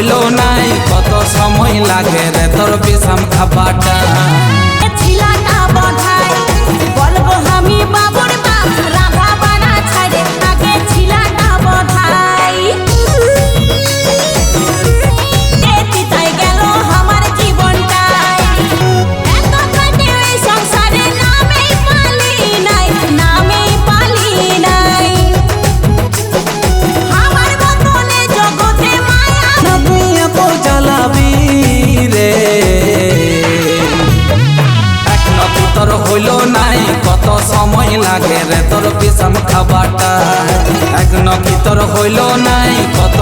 হইল নাই কত সময় লাগে রে তোর বিষাম খাবাটা সময় লাগে রে তোর বিষম খাবাটা এক নকি তোর হইল নাই কত